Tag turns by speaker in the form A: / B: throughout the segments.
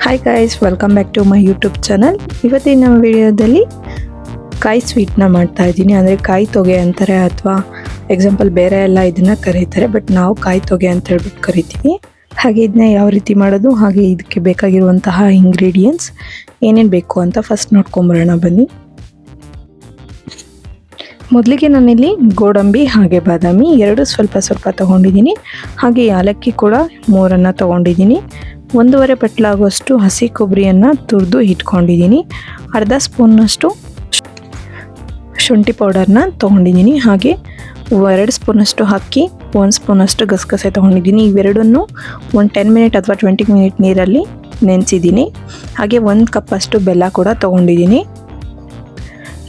A: Hi guys welcome back to my YouTube channel ಇವತ್ತಿನ ವಿಡಿಯೋದಲ್ಲಿ ಕಾಯಿ ಸ್ವೀಟ್ನ ಮಾಡ್ತಾ ಇದ್ದೀನಿ. ಅಂದರೆ ಕಾಯಿ ತೊಗೆ ಅಂತಾರೆ ಅಥವಾ ಎಕ್ಸಾಂಪಲ್ ಬೇರೆ ಎಲ್ಲ ಇದನ್ನು ಕರೀತಾರೆ ಬಟ್ ನಾವು ಕಾಯಿ ತೊಗೆ ಅಂತ ಹೇಳ್ಬಿಟ್ಟು ಕರಿತೀವಿ. ಹಾಗೆ ಇದನ್ನ ಯಾವ ರೀತಿ ಮಾಡೋದು, ಹಾಗೆ ಇದಕ್ಕೆ ಬೇಕಾಗಿರುವಂತಹ ಇಂಗ್ರೀಡಿಯೆಂಟ್ಸ್ ಏನೇನು ಬೇಕು ಅಂತ ಫಸ್ಟ್ ನೋಡ್ಕೊಂಬರೋಣ, ಬನ್ನಿ. ಮೊದಲಿಗೆ ನಾನಿಲ್ಲಿ ಗೋಡಂಬಿ ಹಾಗೆ ಬಾದಾಮಿ ಎರಡು ಸ್ವಲ್ಪ ಸ್ವಲ್ಪ ತೊಗೊಂಡಿದ್ದೀನಿ. ಹಾಗೆ ಯಾಲಕ್ಕಿ ಕೂಡ ಮೂರನ್ನು ತಗೊಂಡಿದ್ದೀನಿ. ಒಂದೂವರೆ ಪಟ್ಲಾಗುವಷ್ಟು ಹಸಿ ಕೊಬ್ಬರಿಯನ್ನು ತುರಿದು ಇಟ್ಕೊಂಡಿದ್ದೀನಿ. ಅರ್ಧ ಸ್ಪೂನ್ನಷ್ಟು ಶುಂಠಿ ಪೌಡರ್ನ ತೊಗೊಂಡಿದ್ದೀನಿ. ಹಾಗೆ ಎರಡು ಸ್ಪೂನಷ್ಟು ಅಕ್ಕಿ, ಒಂದು ಸ್ಪೂನಷ್ಟು ಗಸಗಸೆ ತೊಗೊಂಡಿದ್ದೀನಿ. ಇವೆರಡನ್ನು ಒಂದು ಟೆನ್ ಮಿನಿಟ್ ಅಥವಾ ಟ್ವೆಂಟಿ ಮಿನಿಟ್ ನೀರಲ್ಲಿ ನೆನೆಸಿದ್ದೀನಿ. ಹಾಗೆ ಒಂದು ಕಪ್ಪಷ್ಟು ಬೆಲ್ಲ ಕೂಡ ತೊಗೊಂಡಿದ್ದೀನಿ.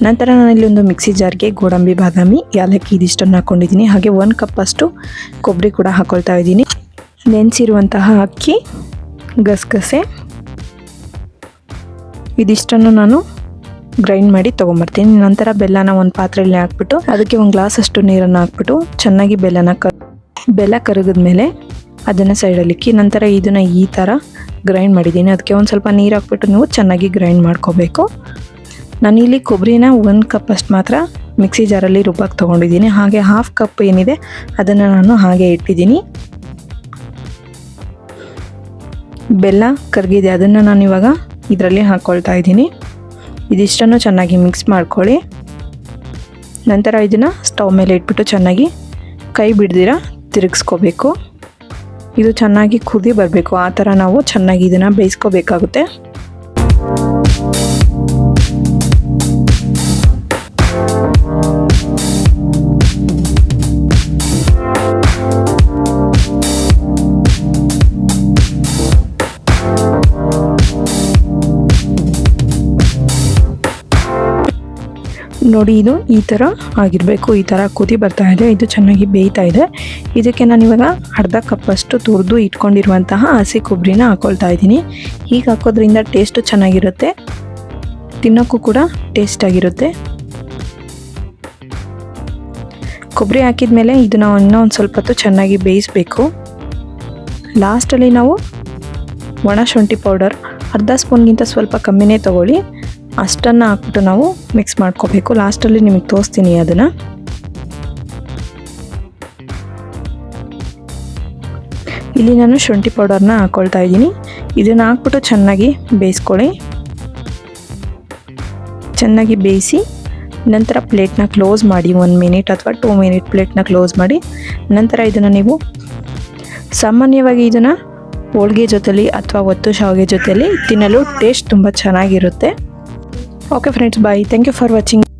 A: ನಂತರ ನಾನಿಲ್ಲಿ ಒಂದು ಮಿಕ್ಸಿ ಜಾರ್ಗೆ ಗೋಡಂಬಿ, ಬಾದಾಮಿ, ಯಾಲಕ್ಕಿ ಇದಿಷ್ಟನ್ನು ಹಾಕ್ಕೊಂಡಿದ್ದೀನಿ ಹಾಗೆ ಒಂದು ಕಪ್ಪಷ್ಟು ಕೊಬ್ಬರಿ ಕೂಡ ಹಾಕ್ಕೊಳ್ತಾ ಇದ್ದೀನಿ. ನೆನೆಸಿರುವಂತಹ ಅಕ್ಕಿ ಗಸಗಸೆ. ಇದಿಷ್ಟನ್ನು ನಾನು ಗ್ರೈಂಡ್ ಮಾಡಿ ತೊಗೊಂಬರ್ತೀನಿ. ನಂತರ ಬೆಲ್ಲನ ಒಂದು ಪಾತ್ರೆಯಲ್ಲಿ ಹಾಕ್ಬಿಟ್ಟು, ಅದಕ್ಕೆ ಒಂದು ಗ್ಲಾಸ್ ಅಷ್ಟು ನೀರನ್ನು ಹಾಕ್ಬಿಟ್ಟು, ಚೆನ್ನಾಗಿ ಬೆಲ್ಲನ ಕ, ಬೆಲ್ಲ ಕರಗಿದ್ಮೇಲೆ ಅದನ್ನು ಸೈಡಲ್ಲಿಕ್ಕಿ ನಂತರ ಇದನ್ನು ಈ ಥರ ಗ್ರೈಂಡ್ ಮಾಡಿದ್ದೀನಿ. ಅದಕ್ಕೆ ಒಂದು ಸ್ವಲ್ಪ ನೀರು ಹಾಕ್ಬಿಟ್ಟು ನೀವು ಚೆನ್ನಾಗಿ ಗ್ರೈಂಡ್ ಮಾಡ್ಕೋಬೇಕು. ನಾನಿಲ್ಲಿ ಕೊಬ್ಬರಿನ ಒಂದು ಕಪ್ ಅಷ್ಟು ಮಾತ್ರ ಮಿಕ್ಸಿ ಜಾರಲ್ಲಿ ರುಬ್ಬಕ್ಕೆ ತೊಗೊಂಡಿದ್ದೀನಿ. ಹಾಗೆ ಹಾಫ್ ಕಪ್ ಏನಿದೆ ಅದನ್ನು ನಾನು ಹಾಗೆ ಇಟ್ಟಿದ್ದೀನಿ. ಬೆಲ್ಲ ಕರಗಿದೆ ಅದನ್ನು ನಾನು ಇವಾಗ ಇದರಲ್ಲಿ ಹಾಕ್ಕೊಳ್ತಾ ಇದ್ದೀನಿ. ಇದಿಷ್ಟನ್ನು ಚೆನ್ನಾಗಿ ಮಿಕ್ಸ್ ಮಾಡ್ಕೊಳ್ಳಿ. ನಂತರ ಇದನ್ನು ಸ್ಟವ್ ಮೇಲೆ ಇಟ್ಬಿಟ್ಟು ಚೆನ್ನಾಗಿ ಕೈ ಬಿಡ್ದಿರ ತಿರುಗಿಸ್ಕೋಬೇಕು. ಇದು ಚೆನ್ನಾಗಿ ಕುದಿ ಬರಬೇಕು. ಆ ಥರ ನಾವು ಚೆನ್ನಾಗಿ ಇದನ್ನು ಬೇಯಿಸ್ಕೋಬೇಕಾಗುತ್ತೆ. ನೋಡಿ ಇದು ಈ ಥರ ಆಗಿರಬೇಕು. ಈ ಥರ ಕುದಿ ಬರ್ತಾ ಇದೆ. ಇದು ಚೆನ್ನಾಗಿ ಬೇಯ್ತಾ ಇದೆ. ಇದಕ್ಕೆ ನಾನು ಇವಾಗ ಅರ್ಧ ಕಪ್ಪಷ್ಟು ತುರಿದು ಇಟ್ಕೊಂಡಿರುವಂತಹ ಹಸಿ ಕೊಬ್ಬರಿನ ಹಾಕೊಳ್ತಾ ಇದ್ದೀನಿ. ಹೀಗೆ ಹಾಕೋದ್ರಿಂದ ಟೇಸ್ಟು ಚೆನ್ನಾಗಿರುತ್ತೆ. ತಿನ್ನೋಕ್ಕೂ ಕೂಡ ಟೇಸ್ಟಾಗಿರುತ್ತೆ ಕೊಬ್ಬರಿ ಹಾಕಿದ ಮೇಲೆ ಇದನ್ನ ಇನ್ನೂ ಒಂದು ಸ್ವಲ್ಪ ಹೊತ್ತು ಚೆನ್ನಾಗಿ ಬೇಯಿಸಬೇಕು. ಲಾಸ್ಟಲ್ಲಿ ನಾವು ಒಣ ಶುಂಠಿ ಪೌಡರ್ ಅರ್ಧ ಸ್ಪೂನ್ಗಿಂತ ಸ್ವಲ್ಪ ಕಮ್ಮಿನೇ ತೊಗೊಳ್ಳಿ. ಅಷ್ಟನ್ನು ಹಾಕ್ಬಿಟ್ಟು ನಾವು ಮಿಕ್ಸ್ ಮಾಡ್ಕೋಬೇಕು. ಲಾಸ್ಟಲ್ಲಿ ನಿಮಗೆ ತೋರಿಸ್ತೀನಿ ಅದನ್ನು. ಇಲ್ಲಿ ನಾನು ಶುಂಠಿ ಪೌಡರ್ನ ಹಾಕ್ಕೊಳ್ತಾ ಇದ್ದೀನಿ. ಇದನ್ನು ಹಾಕ್ಬಿಟ್ಟು ಚೆನ್ನಾಗಿ ಬೇಯಿಸ್ಕೊಳ್ಳಿ. ಚೆನ್ನಾಗಿ ಬೇಯಿಸಿ, ನಂತರ ಪ್ಲೇಟ್ನ ಕ್ಲೋಸ್ ಮಾಡಿ ಒನ್ ಮಿನಿಟ್ ಅಥವಾ ಟೂ ಮಿನಿಟ್ ಪ್ಲೇಟ್ನ ಕ್ಲೋಸ್ ಮಾಡಿ, ನಂತರ ಇದನ್ನು ನೀವು ಸಾಮಾನ್ಯವಾಗಿ ಇದನ್ನು ಹೋಳ್ಗೆ ಜೊತೆಯಲ್ಲಿ ಅಥವಾ ಒತ್ತು ಶಾವಿಗೆ ಜೊತೆಯಲ್ಲಿ ತಿನ್ನಲು ಟೇಸ್ಟ್ ತುಂಬ ಚೆನ್ನಾಗಿರುತ್ತೆ. Ok, to Dubai. Thank you for watching.